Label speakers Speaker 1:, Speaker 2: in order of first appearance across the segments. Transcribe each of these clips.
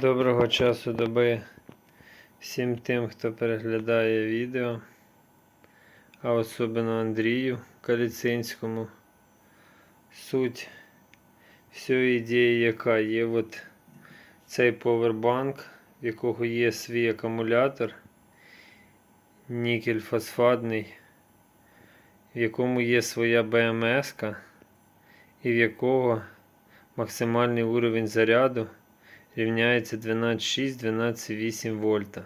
Speaker 1: Доброго часу доби всім тим, хто переглядає відео, а особливо Андрію Каліцинському. Суть всієї ідеї, яка є от цей повербанк, в якого є свій акумулятор, нікель фосфатний, в якому є своя БМС, і в якого максимальний уровень заряду рівняється 12,6-12,8 вольта,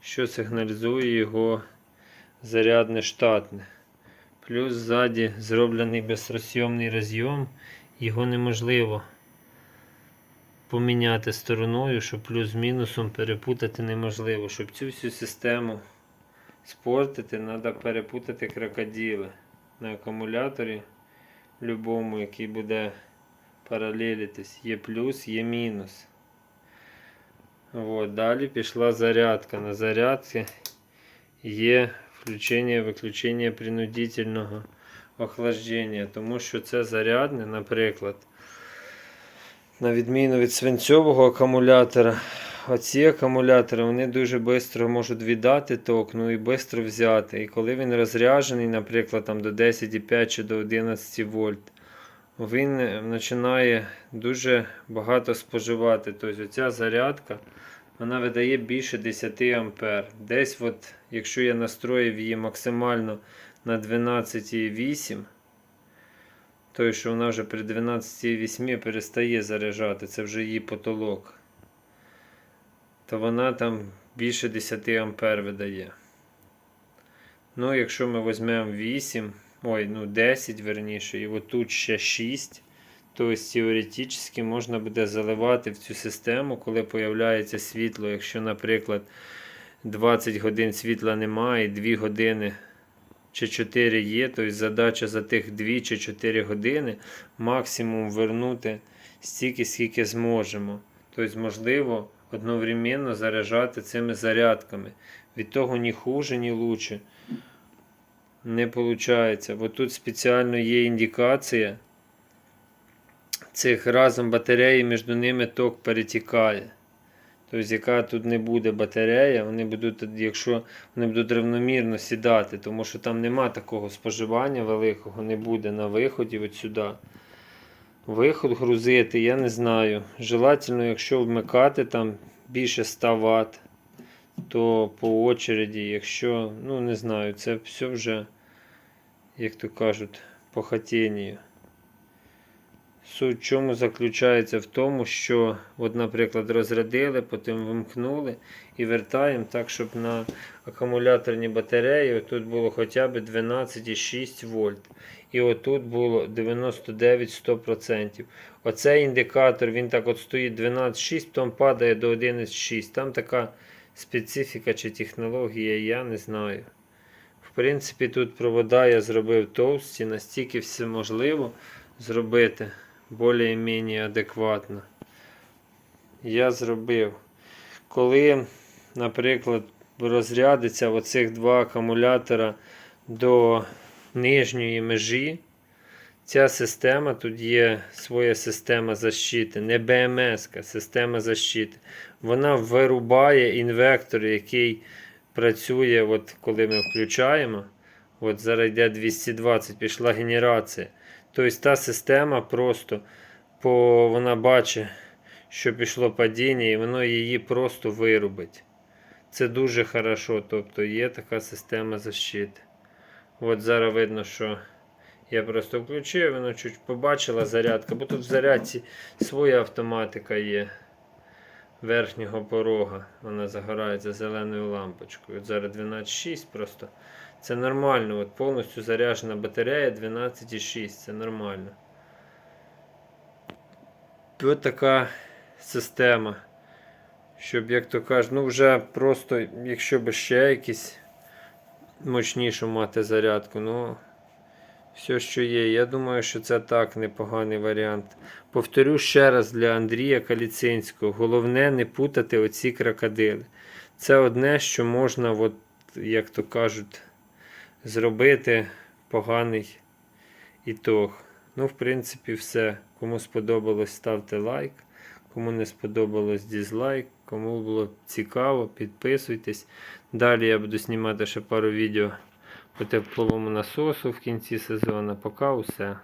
Speaker 1: що сигналізує його зарядне штатне. Плюс ззаді зроблений безрозйомний розйом, його неможливо поміняти стороною, щоб плюс з мінусом перепутати неможливо. Щоб цю всю систему спортити, треба перепутати крокодили на акумуляторі любому, який буде паралелитись. Є плюс, є мінус. От, далі пішла зарядка. На зарядці є включення виключення принудительного охлаждення, тому що це зарядне, наприклад, на відміну від свинцьового акумулятора, оці акумулятори вони дуже швидко можуть віддати ток, ну і швидко взяти. І коли він розряджений, наприклад, там до 10,5 чи до 11 вольт, він починає дуже багато споживати. Тобто ця зарядка вона видає більше 10 ампер. Десь, от, якщо я настроїв її максимально на 12,8, то що вона вже при 12,8 перестає заряджати, це вже її потолок, то вона там більше 10 ампер видає. Ну, якщо ми візьмемо 8, ой, ну 10 верніше, і отут ще 6, то теоретично можна буде заливати в цю систему, коли появляється світло. Якщо, наприклад, 20 годин світла немає, і 2 години чи 4 є, то задача за тих 2 чи 4 години максимум вернути стільки, скільки зможемо. Тобто, можливо, одновременно заряджати цими зарядками. Від того ні хуже, ні лучше не виходить. Бо тут спеціально є індикація цих разом батареї, між ними ток перетікає. Тобто, яка тут не буде батарея, вони будуть, якщо вони будуть рівномірно сідати, тому що там нема такого споживання великого, не буде на виході от сюди. Виход грузити, я не знаю. Желательно, якщо вмикати там більше 100 Вт, то по очереді, якщо, ну не знаю, це все вже, як то кажуть, по хотінню. Суть в чому заключається в тому, що, от, наприклад, розрядили, потім вимкнули і вертаємо так, щоб на акумуляторній батареї тут було хоча б 12,6 вольт. І отут було 99-100%. Оцей індикатор він так от стоїть 12,6, потім падає до 11,6. Там така специфіка чи технологія, я не знаю. Принципі, тут провода я зробив товсті, настільки все можливо зробити більш-менш адекватно. Я зробив. Коли, наприклад, розрядиться оцих два акумулятора до нижньої межі, ця система, тут є своя система защити, не БМС, система защити. Вона вирубає інвектор, який працює, от коли ми включаємо. От зараз йде 220, пішла генерація. Тобто та система просто по, вона бачить, що пішло падіння, і воно її просто вирубить. Це дуже хорошо. Тобто є така система защити. От зараз видно, що я просто включив, воно чуть побачила зарядка, бо тут в зарядці своя автоматика є верхнього порога. Вона загорається зеленою лампочкою. От зараз 12.6 просто. Це нормально. От повністю заряджена батарея 12,6. Це нормально. Ось така система. Щоб, як то кажуть, ну вже просто, якщо б ще якісь мощнішу мати зарядку, ну все, що є. Я думаю, що це так непоганий варіант. Повторю ще раз для Андрія Каліцинського. Головне не путати оці крокодили. Це одне, що можна, от, як то кажуть, зробити поганий ітог. Ну, в принципі, все. Кому сподобалось, ставте лайк. Кому не сподобалось дізлайк, кому було цікаво, підписуйтесь. Далі я буду знімати ще пару відео по тепловому насосу в кінці сезону. Поки усе.